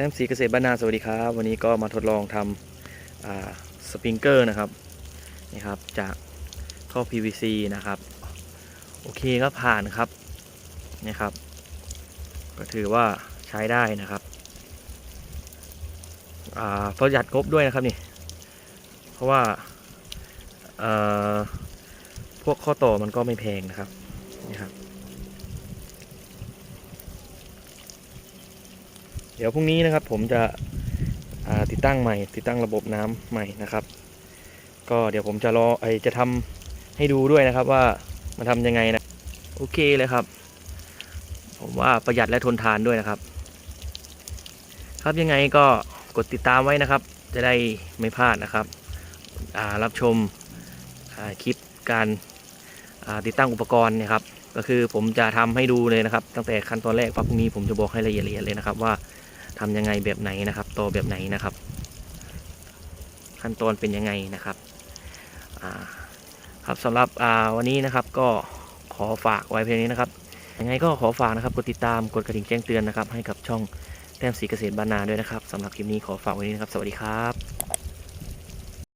ต้มสีเกษตรบ้านนาสวัสดีครับ วันนี้ก็มาทดลองทำสปริงเกอร์นะครับนี่ครับ จากท่อ PVC นะครับ โอเคก็ผ่านครับนี่ครับ ก็ถือว่าใช้ได้นะครับอ่าประหยัดงบด้วยนะครับนี่ เพราะว่าเอ่อพวกข้อต่อมันก็ไม่แพงนะครับนี่ครับ เดี๋ยวพรุ่งนี้นะครับผมจะติดตั้งใหม่ ติดตั้งระบบน้ำใหม่นะครับ ก็เดี๋ยวผมจะรอไอจะทำให้ดูด้วยนะครับว่ามันทำยังไงนะโอเคเลยครับ ผมว่าประหยัดและทนทานด้วยนะครับ ครับยังไงก็กดติดตามไว้นะครับ จะได้ไม่พลาดนะครับรับชมคลิปการติดตั้งอุปกรณ์นะครับ ก็คือผมจะทำให้ดูเลยนะครับ ตั้งแต่ขั้นตอนแรกปั๊บพรุ่งนี้ผมจะบอกให้ละเอียดเลยนะครับว่า ทำยังไงแบบไหนนะครับโตแบบไหนนะครับ ขั้นตอนเป็นยังไงนะครับครับสำหรับวันนี้นะครับก็ขอฝากไว้เพียงนี้นะครับยังไงก็ขอฝากนะครับกดติดตามกดกระดิ่งแจ้งเตือนนะครับให้กับช่องแต้มสีเกษตรบ้านนาด้วยนะครับสำหรับคลิปนี้ขอฝากไว้นี้นะครับ สวัสดีครับ